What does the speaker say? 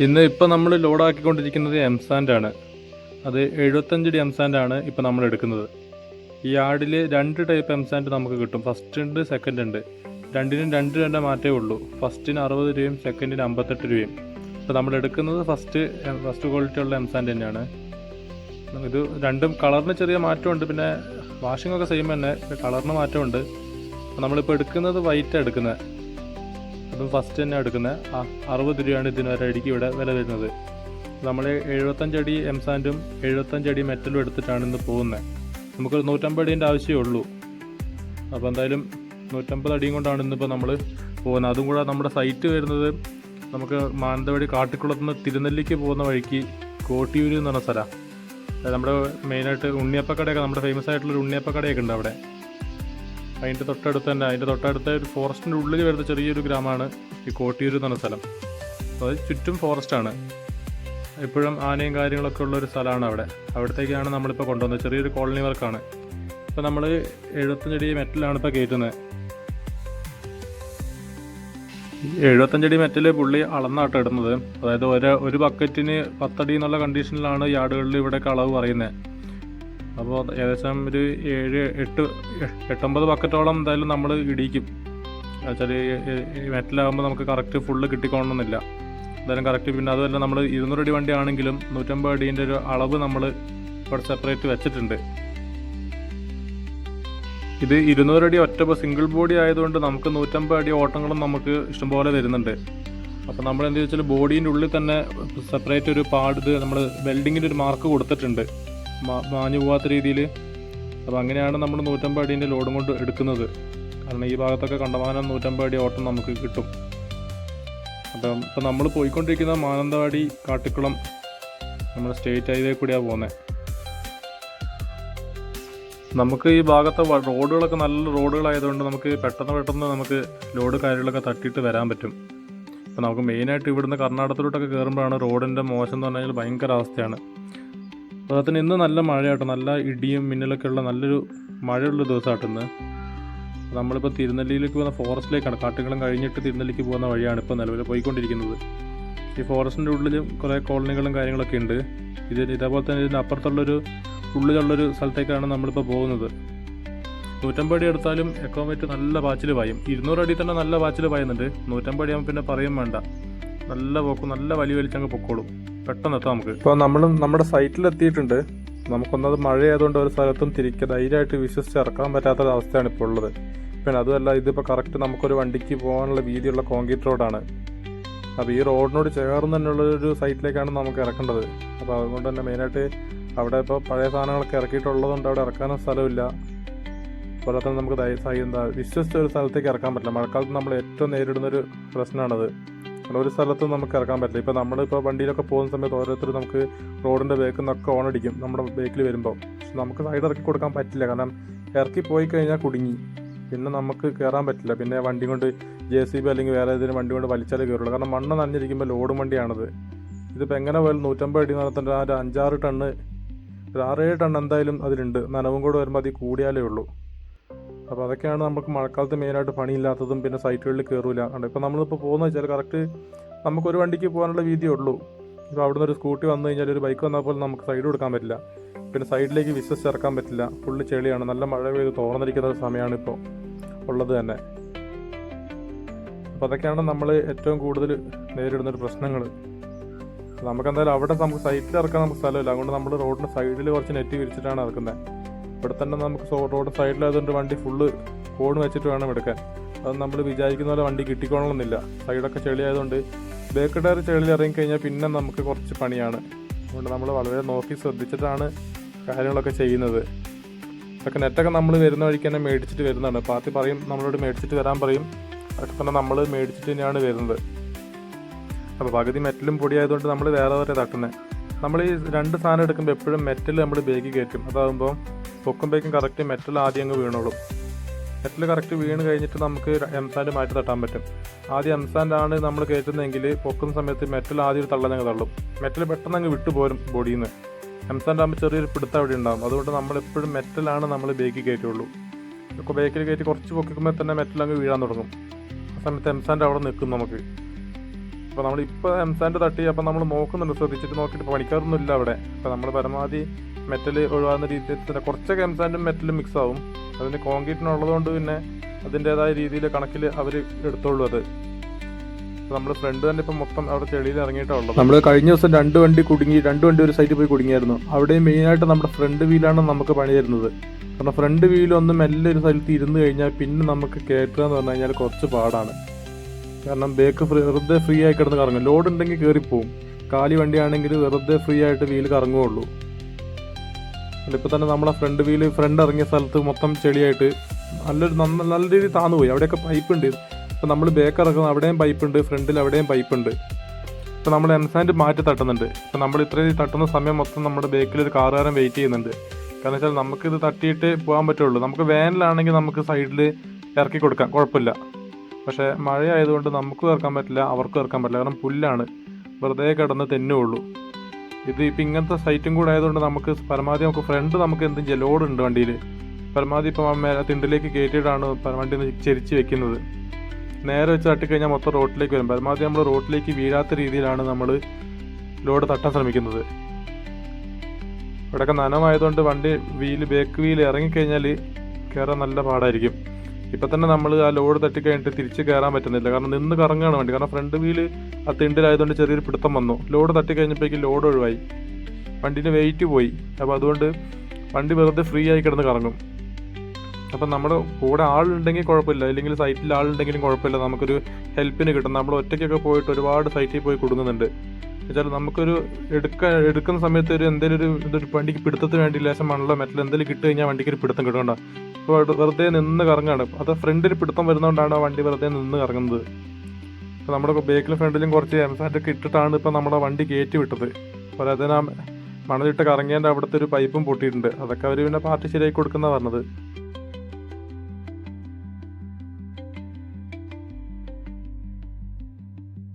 ഇന്ന് ഇപ്പോൾ നമ്മൾ ലോഡാക്കിക്കൊണ്ടിരിക്കുന്നത് എംസാൻഡ് ആണ്. അത് എഴുപത്തഞ്ചടി എംസാൻഡ് ആണ് ഇപ്പോൾ നമ്മൾ എടുക്കുന്നത്. ഈ ആടിൽ രണ്ട് ടൈപ്പ് എം സാൻഡ് നമുക്ക് കിട്ടും. ഫസ്റ്റ് ഉണ്ട് സെക്കൻഡ് ഉണ്ട്. രണ്ടിനും രണ്ട് രണ്ട് മാറ്റേ ഉള്ളൂ. ഫസ്റ്റിന് അറുപത് രൂപയും സെക്കൻഡിന് അമ്പത്തെട്ട് രൂപയും. ഇപ്പോൾ നമ്മൾ എടുക്കുന്നത് ഫസ്റ്റ് ഫസ്റ്റ് ക്വാളിറ്റി ഉള്ള എം സാൻഡ് തന്നെയാണ്. ഇത് രണ്ടും കളറിന് ചെറിയ മാറ്റമുണ്ട്. പിന്നെ വാഷിംഗ് ഒക്കെ സെയിം തന്നെ. കളറിന് മാറ്റമുണ്ട്. നമ്മളിപ്പോൾ എടുക്കുന്നത് വൈറ്റാണ് എടുക്കുന്നത്. അതും ഫസ്റ്റ് തന്നെ എടുക്കുന്നത് അറുപത് രൂപയാണ് ഇതിന് ഒരടിക്ക് ഇവിടെ വില വരുന്നത്. നമ്മൾ എഴുപത്തഞ്ചടി എംസാൻഡും എഴുപത്തഞ്ചടി മെറ്റലും എടുത്തിട്ടാണ് ഇന്ന് പോകുന്നത്. നമുക്ക് നൂറ്റമ്പത് അടീന്റെ ആവശ്യമേ ഉള്ളൂ. അപ്പോൾ എന്തായാലും നൂറ്റമ്പത് അടിയും കൊണ്ടാണ് ഇന്നിപ്പോൾ നമ്മൾ പോകുന്നത്. അതും കൂടെ നമ്മുടെ സൈറ്റ് വരുന്നത് നമുക്ക് മാനന്തവാടി കാട്ടിക്കുളത്ത് നിന്ന് തിരുനെല്ലിക്ക് പോകുന്ന വഴിക്ക് കോട്ടിയൂര് എന്ന് പറഞ്ഞ സ്ഥലമാണ് നമ്മുടെ മെയിനായിട്ട് ഉണ്ണിയപ്പക്കടയൊക്കെ നമ്മുടെ ഫേമസ് ആയിട്ടുള്ളൊരു ഉണ്ണിയപ്പക്കടയൊക്കെ ഉണ്ട് അവിടെ. അതിന്റെ തൊട്ടടുത്ത് തന്നെ അതിന്റെ തൊട്ടടുത്ത ഒരു ഫോറസ്റ്റിന്റെ ഉള്ളിൽ വരുന്ന ചെറിയൊരു ഗ്രാമമാണ് ഈ കോട്ടിയൂർ എന്ന് പറഞ്ഞ സ്ഥലം. അപ്പോൾ ചുറ്റും ഫോറസ്റ്റാണ് എപ്പോഴും ആനയും കാര്യങ്ങളൊക്കെ ഉള്ള ഒരു സ്ഥലമാണ് അവിടെ. അവിടത്തേക്കാണ് നമ്മളിപ്പോൾ കൊണ്ടുവന്നത്. ചെറിയൊരു കോളനി വർക്കാണ്. ഇപ്പോൾ നമ്മൾ എഴുപത്തഞ്ചടി മെറ്റലാണ് ഇപ്പോൾ കയറ്റുന്നത്. എഴുപത്തഞ്ചടി മെറ്റൽ പുള്ളി അളന്നാട്ട് ഇടുന്നത്. അതായത് ഒരു ഒരു ബക്കറ്റിന് പത്തടി എന്നുള്ള കണ്ടീഷനിലാണ് യാർഡുകളിൽ ഇവിടെ അളവ് പറയുന്നത്. അപ്പോൾ ഏകദേശം ഒരു ഏഴ് എട്ട് എട്ടൊമ്പത് ബക്കറ്റോളം എന്തായാലും നമ്മൾ ഇടിക്കും വെച്ചാൽ മെറ്റലാകുമ്പോൾ നമുക്ക് കറക്റ്റ് ഫുള്ള് കിട്ടിക്കോണമെന്നില്ല എന്തായാലും കറക്റ്റ് പിന്നെ അതുമല്ല നമ്മൾ ഇരുന്നൂറ് അടി വണ്ടി ആണെങ്കിലും നൂറ്റമ്പത് അടീന്റെ ഒരു അളവ് നമ്മൾ ഇവിടെ സെപ്പറേറ്റ് വെച്ചിട്ടുണ്ട്. ഇത് ഇരുന്നൂറ് അടി ഒറ്റ സിംഗിൾ ബോഡി ആയതുകൊണ്ട് നമുക്ക് നൂറ്റമ്പത് അടി ഓട്ടങ്ങളും നമുക്ക് ഇഷ്ടംപോലെ വരുന്നുണ്ട്. അപ്പോൾ നമ്മൾ എന്താ വെച്ചാൽ ബോഡീന്റെ ഉള്ളിൽ തന്നെ സെപ്പറേറ്റ് ഒരു പാട് നമ്മൾ വെൽഡിങ്ങിന്റെ ഒരു മാർക്ക് കൊടുത്തിട്ടുണ്ട്. മാഞ്ഞു പോകാത്ത രീതിയിൽ അപ്പോൾ അങ്ങനെയാണ് നമ്മൾ നൂറ്റമ്പത് ലോഡും കൊണ്ട് എടുക്കുന്നത്. കാരണം ഈ ഭാഗത്തൊക്കെ കണ്ടമാനം നൂറ്റമ്പത് അടി ഓട്ടം നമുക്ക് കിട്ടും. അപ്പം ഇപ്പം നമ്മൾ പോയിക്കൊണ്ടിരിക്കുന്ന മാനന്തവാടി കാട്ടിക്കുളം നമ്മൾ സ്റ്റേറ്റ് ഹൈവേ കൂടിയാണ് പോകുന്നത് നമുക്ക് ഈ ഭാഗത്തെ റോഡുകളൊക്കെ നല്ല റോഡുകളായതുകൊണ്ട് നമുക്ക് പെട്ടെന്ന് പെട്ടെന്ന് നമുക്ക് ലോഡ് കാര്യങ്ങളൊക്കെ തട്ടിയിട്ട് വരാൻ പറ്റും. അപ്പോൾ നമുക്ക് മെയിനായിട്ട് ഇവിടുന്ന് കർണാടകത്തിലോട്ടൊക്കെ കയറുമ്പോഴാണ് റോഡിന്റെ മോശം എന്ന് പറഞ്ഞാൽ ഭയങ്കര അവസ്ഥയാണ്. അതുപോലെ ഇന്ന് നല്ല മഴയാട്ടോ. നല്ല ഇടിയും മിന്നലൊക്കെ ഉള്ള നല്ലൊരു മഴയുള്ള ദിവസമാട്ടോ ഇന്ന്. നമ്മളിപ്പോൾ തിരുനെല്ലിയിലേക്ക് പോകുന്ന ഫോറസ്റ്റിലേക്കാണ്. കാട്ടുകളും കഴിഞ്ഞിട്ട് തിരുനെല്ലിക്ക് പോകുന്ന വഴിയാണ് ഇപ്പോൾ നിലവിൽ പോയിക്കൊണ്ടിരിക്കുന്നത്. ഈ ഫോറസ്റ്റിന്റെ ഉള്ളിൽ കുറേ കോളനികളും കാര്യങ്ങളൊക്കെ ഉണ്ട്. ഇത് ഇതേപോലെ തന്നെ ഇതിന്റെ അപ്പുറത്തുള്ളൊരു ഉള്ളിലുള്ളൊരു സ്ഥലത്തേക്കാണ് നമ്മളിപ്പോൾ പോകുന്നത്. നൂറ്റമ്പടി എടുത്താലും എക്കോമേറ്റ് നല്ല പാച്ചിൽ പായും. അടി തന്നെ നല്ല പാച്ചിൽ പായുന്നുണ്ട്. നൂറ്റമ്പടി ആകുമ്പോൾ പിന്നെ പറയും വേണ്ട. നല്ല പോക്കും നല്ല വലിയ വലിച്ചങ്ങ് പൊക്കോളും. പെട്ടെന്ന് എത്താം നമുക്ക്. ഇപ്പോൾ നമ്മൾ നമ്മുടെ സൈറ്റിൽ എത്തിയിട്ടുണ്ട്. നമുക്കൊന്നത് മഴയായതുകൊണ്ട് ഒരു സ്ഥലത്തും തിരിക്കുക ധൈര്യമായിട്ട് വിശ്വസിച്ച് ഇറക്കാൻ പറ്റാത്തൊരവസ്ഥയാണ് ഇപ്പോൾ ഉള്ളത്. പിന്നെ അതുമല്ല ഇതിപ്പോൾ കറക്റ്റ് നമുക്കൊരു വണ്ടിക്ക് പോകാനുള്ള വീതിയുള്ള കോൺക്രീറ്റ് റോഡാണ് അപ്പോൾ ഈ റോഡിനോട് ചേർന്ന് തന്നെയുള്ള ഒരു സൈറ്റിലേക്കാണ് നമുക്ക് ഇറക്കേണ്ടത്. അപ്പോൾ അതുകൊണ്ട് തന്നെ മെയിനായിട്ട് അവിടെ ഇപ്പോൾ പഴയ സാധനങ്ങളൊക്കെ ഇറക്കിയിട്ടുള്ളതുകൊണ്ട് അവിടെ ഇറക്കാനും സ്ഥലമില്ല. അതുപോലെ തന്നെ നമുക്ക് എന്താ വിശ്വസിച്ച ഒരു സ്ഥലത്തേക്ക് ഇറക്കാൻ പറ്റില്ല. മഴക്കാലത്ത് നമ്മൾ ഏറ്റവും നേരിടുന്നൊരു പ്രശ്നമാണത്. കാരണം ഒരു സ്ഥലത്തും നമുക്ക് ഇറക്കാൻ പറ്റില്ല. ഇപ്പോൾ നമ്മളിപ്പോൾ വണ്ടിയിലൊക്കെ പോകുന്ന സമയത്ത് ഓരോരുത്തർ നമുക്ക് റോഡിന്റെ ബേക്കിൽ നിന്നൊക്കെ ഓൺ അടിക്കും. നമ്മുടെ ബേക്കിൽ വരുമ്പോൾ നമുക്ക് സൈഡ് ഇറക്കി കൊടുക്കാൻ പറ്റില്ല. കാരണം ഇറക്കി പോയി കഴിഞ്ഞാൽ കുടുങ്ങി. പിന്നെ നമുക്ക് കയറാൻ പറ്റില്ല. പിന്നെ വണ്ടി കൊണ്ട് ജെ സി ബി അല്ലെങ്കിൽ വേറെ ഏതെങ്കിലും വണ്ടി കൊണ്ട് വലിച്ചാലേ കയറുള്ളൂ കാരണം മണ്ണ് നനഞ്ഞിരിക്കുമ്പോൾ ലോഡ് വണ്ടിയാണത് ഇതിപ്പോൾ എങ്ങനെ പോയാലും നൂറ്റമ്പത് അടി നടത്തേണ്ട ഒരു അഞ്ചാറ് ടണ്ണ് ഒരു ആറേഴ് ടൺ എന്തായാലും അതിലുണ്ട്. നനവും കൂടെ വരുമ്പോൾ അതിൽ കൂടിയാലേ ഉള്ളൂ. അപ്പോൾ അതൊക്കെയാണ് നമുക്ക് മഴക്കാലത്ത് മെയിനായിട്ട് പണിയില്ലാത്തതും പിന്നെ സൈറ്റുകളിൽ കയറൂല കണ്ടോ? ഇപ്പോൾ നമ്മളിപ്പോൾ പോകുന്ന വെച്ചാൽ കറക്റ്റ് നമുക്കൊരു വണ്ടിക്ക് പോകാനുള്ള വീതിയേ ഉള്ളൂ. ഇപ്പോൾ അവിടുന്ന് ഒരു സ്കൂട്ടി വന്നു കഴിഞ്ഞാൽ ഒരു ബൈക്ക് വന്നാൽ പോലും നമുക്ക് സൈഡ് കൊടുക്കാൻ പറ്റില്ല. പിന്നെ സൈഡിലേക്ക് വിശ്വസിച്ച് ഇറക്കാൻ പറ്റില്ല. ഫുള്ള് ചെളിയാണ്. നല്ല മഴ പെയ്ത് തോർന്നിരിക്കുന്ന സമയമാണ് ഇപ്പോൾ ഉള്ളത് തന്നെ. അപ്പോൾ അതൊക്കെയാണ് നമ്മൾ ഏറ്റവും കൂടുതൽ നേരിടുന്ന ഒരു പ്രശ്നങ്ങൾ നമുക്ക് എന്തായാലും അവിടെ നമുക്ക് സൈറ്റിൽ ഇറക്കാൻ നമുക്ക് സ്ഥലമില്ല. അതുകൊണ്ട് നമ്മൾ റോഡിന്റെ സൈഡിൽ കുറച്ച് നെറ്റ് വിരിച്ചിട്ടാണ് ഇറക്കുന്നത് ഇവിടെ തന്നെ നമുക്ക് റോഡ് സൈഡിലായതുകൊണ്ട് വണ്ടി ഫുള്ള് കോൺ വെച്ചിട്ട് വേണം എടുക്കാൻ. അത് നമ്മൾ വിചാരിക്കുന്ന പോലെ വണ്ടി കിട്ടിക്കോളണമെന്നില്ല. സൈഡൊക്കെ ചെളിയായതുകൊണ്ട് ബേക്ക് ടയർ ചെളിയിൽ ഇറങ്ങിക്കഴിഞ്ഞാൽ പിന്നെ നമുക്ക് കുറച്ച് പണിയാണ്. അതുകൊണ്ട് നമ്മൾ വളരെ നോക്കി ശ്രദ്ധിച്ചിട്ടാണ് കാര്യങ്ങളൊക്കെ ചെയ്യുന്നത്. ഇതൊക്കെ നെറ്റൊക്കെ നമ്മൾ വരുന്ന വഴിക്ക് തന്നെ മേടിച്ചിട്ട് വരുന്നതാണ്. പാർട്ടി പറയും നമ്മളോട് മേടിച്ചിട്ട് വരാൻ പറയും. അതൊക്കെ തന്നെ നമ്മൾ മേടിച്ചിട്ട് തന്നെയാണ് വരുന്നത്. അപ്പോൾ പകുതി മെറ്റലും പൊടിയായതുകൊണ്ട് നമ്മൾ വേറെ വേറെ തട്ടുന്നത് നമ്മൾ ഈ രണ്ട് സാധനം എടുക്കുമ്പോൾ എപ്പോഴും മെറ്റൽ നമ്മൾ ബേക്ക് കയറ്റും. അതാകുമ്പോൾ പൊക്കുമ്പോഴേക്കും കറക്റ്റ് മെറ്റൽ ആദ്യം അങ്ങ് വീണോളും. മെറ്റൽ കറക്റ്റ് വീണ് കഴിഞ്ഞിട്ട് നമുക്ക് എംസാൻഡ് മാറ്റി തട്ടാൻ പറ്റും. ആദ്യം എംസാൻഡ് ആണ് നമ്മൾ കയറ്റുന്നതെങ്കിൽ പൊക്കുന്ന സമയത്ത് മെറ്റൽ ആദ്യം ഒരു തള്ളഞ്ഞങ്ങ് തള്ളും. മെറ്റൽ പെട്ടെന്ന് അങ്ങ് വിട്ടു പോരും ബോഡിയിൽ നിന്ന് എംസാൻഡ് ആകുമ്പോൾ ചെറിയൊരു പിടുത്തം അവിടെ ഉണ്ടാകും അതുകൊണ്ട് നമ്മൾ എപ്പോഴും മെറ്റലാണ് നമ്മൾ ബേക്കിൽ കയറ്റുള്ളൂ ബേക്കിൽ കയറ്റി കുറച്ച് പൊക്കുമ്പോൾ തന്നെ മെറ്റൽ അങ്ങ് വീഴാൻ തുടങ്ങും. ആ സമയത്ത് എംസാൻഡ് അവിടെ നിൽക്കും നമുക്ക്. അപ്പോൾ നമ്മൾ ഇപ്പോൾ എംസാൻഡ് തട്ടി അപ്പോൾ നമ്മൾ നോക്കുന്നുണ്ട് ശ്രദ്ധിച്ചിട്ട് നോക്കിയിട്ട് പണിക്കാറൊന്നുമില്ല അവിടെ. അപ്പോൾ നമ്മൾ പരമാവധി മെറ്റൽ ഒഴിവാകുന്ന രീതിയിൽ തന്നെ കുറച്ചൊക്കെ എംസാൻഡും മെറ്റലും മിക്സ് ആവും. അതിന് കോൺക്രീറ്റിനുള്ളതുകൊണ്ട് പിന്നെ അതിന്റെതായ രീതിയിൽ കണക്കിൽ അവർ എടുത്തോളൂ അത്. നമ്മൾ ഫ്രണ്ട് തന്നെ ഇപ്പം മൊത്തം അവിടെ ചെളിയിൽ ഇറങ്ങിയിട്ടുള്ളത് നമ്മൾ കഴിഞ്ഞ ദിവസം രണ്ട് വണ്ടി കുടുങ്ങി രണ്ട് വണ്ടി ഒരു സൈറ്റിൽ പോയി കുടുങ്ങിയായിരുന്നു. അവിടെ മെയിനായിട്ട് നമ്മുടെ ഫ്രണ്ട് വീലാണ് നമുക്ക് പണി തരുന്നത്. കാരണം ഫ്രണ്ട് വീൽ ഒന്ന് മെല്ലെ ഒരു സ്ഥലത്ത് ഇരുന്ന് കഴിഞ്ഞാൽ പിന്നെ നമുക്ക് കയറ്റുക എന്ന് പറഞ്ഞു കഴിഞ്ഞാൽ കുറച്ച് പാടാണ്. കാരണം ബേക്ക് ഫ്രീ വെറുതെ ഫ്രീ ആയി കിടന്ന് കറങ്ങും. ലോഡ് ഉണ്ടെങ്കിൽ കയറിപ്പോവും കാലി വണ്ടിയാണെങ്കിൽ വെറുതെ ഫ്രീ ആയിട്ട് വീൽ കറങ്ങുകയുള്ളൂ. ഇപ്പം തന്നെ നമ്മളെ ഫ്രണ്ട് വീൽ ഫ്രണ്ട് ഇറങ്ങിയ സ്ഥലത്ത് മൊത്തം ചെളിയായിട്ട് നല്ലൊരു നല്ല രീതിയിൽ താന്നു പോയി അവിടെയൊക്കെ പൈപ്പ് ഉണ്ട്. ഇപ്പം നമ്മൾ ബേക്ക് ഇറക്കുന്ന അവിടെയും പൈപ്പ് ഉണ്ട് ഫ്രണ്ടിൽ അവിടെയും പൈപ്പ് ഉണ്ട്. ഇപ്പം നമ്മൾ എൻസാൻഡ് മാറ്റി തട്ടുന്നുണ്ട്. ഇപ്പം നമ്മൾ ഇത്രയും തട്ടുന്ന സമയം മൊത്തം നമ്മുടെ ബേക്കിൽ ഒരു കാറുകാരൻ വെയിറ്റ് ചെയ്യുന്നുണ്ട്. കാരണം വെച്ചാൽ നമുക്കിത് തട്ടിയിട്ട് പോകാൻ പറ്റുള്ളൂ. നമുക്ക് വേനലാണെങ്കിൽ നമുക്ക് സൈഡിൽ ഇറക്കി കൊടുക്കാം. കുഴപ്പമില്ല. പക്ഷേ മഴ ആയതുകൊണ്ട് നമുക്കും ഇറക്കാൻ പറ്റില്ല അവർക്കും ഇറക്കാൻ പറ്റില്ല. കാരണം പുല്ലാണ്. വെറുതെ കിടന്ന് തെന്നുള്ളൂ ഇത് ഇപ്പം ഇങ്ങനത്തെ സൈറ്റും കൂടെ ആയതുകൊണ്ട് നമുക്ക് പരമാവധി നമുക്ക് ഫ്രണ്ട് നമുക്ക് എന്തും ലോഡ് ഉണ്ട് വണ്ടിയിൽ പരമാവധി ഇപ്പം തിണ്ടിലേക്ക് കയറ്റിയിട്ടാണ് വണ്ടി ചെരിച്ച് വെക്കുന്നത്. നേരെ വെച്ച് തട്ടിക്കഴിഞ്ഞാൽ മൊത്തം റോട്ടിലേക്ക് വരും. പരമാവധി നമ്മൾ റോട്ടിലേക്ക് വീഴാത്ത രീതിയിലാണ് നമ്മൾ ലോഡ് തട്ടാൻ ശ്രമിക്കുന്നത്. ഇവിടെയൊക്കെ നനമായതുകൊണ്ട് വണ്ടി വീൽ ബേക്ക് വീൽ ഇറങ്ങിക്കഴിഞ്ഞാൽ കയറാൻ നല്ല പാടായിരിക്കും. ഇപ്പം തന്നെ നമ്മൾ ആ ലോഡ് തട്ടിക്കഴിഞ്ഞിട്ട് തിരിച്ച് കയറാൻ പറ്റുന്നില്ല. കാരണം നിന്ന് കറങ്ങാണ് വേണ്ടി. കാരണം ഫ്രണ്ട് വീൽ ആ തിണ്ടിലായതുകൊണ്ട് ചെറിയൊരു പിടുത്തം വന്നു. ലോഡ് തട്ടിക്കഴിഞ്ഞപ്പോഴേക്കും ലോഡ് ഒഴിവായി. വണ്ടീന്റെ വെയിറ്റ് പോയി. അപ്പോൾ അതുകൊണ്ട് വണ്ടി വെറുതെ ഫ്രീ ആയി കിടന്ന് കറങ്ങും. അപ്പം നമ്മുടെ കൂടെ ആളുണ്ടെങ്കിൽ കുഴപ്പമില്ല. അല്ലെങ്കിൽ സൈറ്റിൽ ആളുണ്ടെങ്കിലും കുഴപ്പമില്ല. നമുക്കൊരു ഹെൽപ്പിന് കിട്ടും. നമ്മൾ ഒറ്റയ്ക്കൊക്കെ പോയിട്ട് ഒരുപാട് സൈറ്റിൽ പോയി കൊടുക്കുന്നുണ്ട് എന്നുവെച്ചാൽ നമുക്കൊരു എടുക്കാൻ എടുക്കുന്ന സമയത്ത് ഒരു എന്തെങ്കിലും ഒരു ഇതൊരു വണ്ടിക്ക് പിടുത്തത്തിന് വേണ്ടി ലേശം മണ്ണല്ലോ മെറ്റൽ എന്തെങ്കിലും കിട്ടി കഴിഞ്ഞാൽ വണ്ടിക്ക് ഒരു പിടുത്തം കിട്ടണ്ട അപ്പോൾ വെറുതെ നിന്ന് കറങ്ങാണ്. അത് ഫ്രണ്ടിൽ പിടുത്തം വരുന്നതുകൊണ്ടാണ് ആ വണ്ടി വെറുതെ നിന്ന് കറങ്ങുന്നത്. അപ്പോൾ നമ്മുടെ ബേക്കിലും ഫ്രണ്ടിലും കുറച്ച് എംസാറ്റൊക്കെ ഇട്ടിട്ടാണ് ഇപ്പോൾ നമ്മുടെ വണ്ടി കയറ്റി വിട്ടത്. അപ്പോൾ അതിന് മണലിട്ട് കറങ്ങിയതിന്റെ അവിടുത്തെ ഒരു പൈപ്പും പൊട്ടിയിട്ടുണ്ട്. അതൊക്കെ അവർ പിന്നെ പാർട്ടി ശരിയാക്കി കൊടുക്കുന്നതാണ് പറഞ്ഞത്.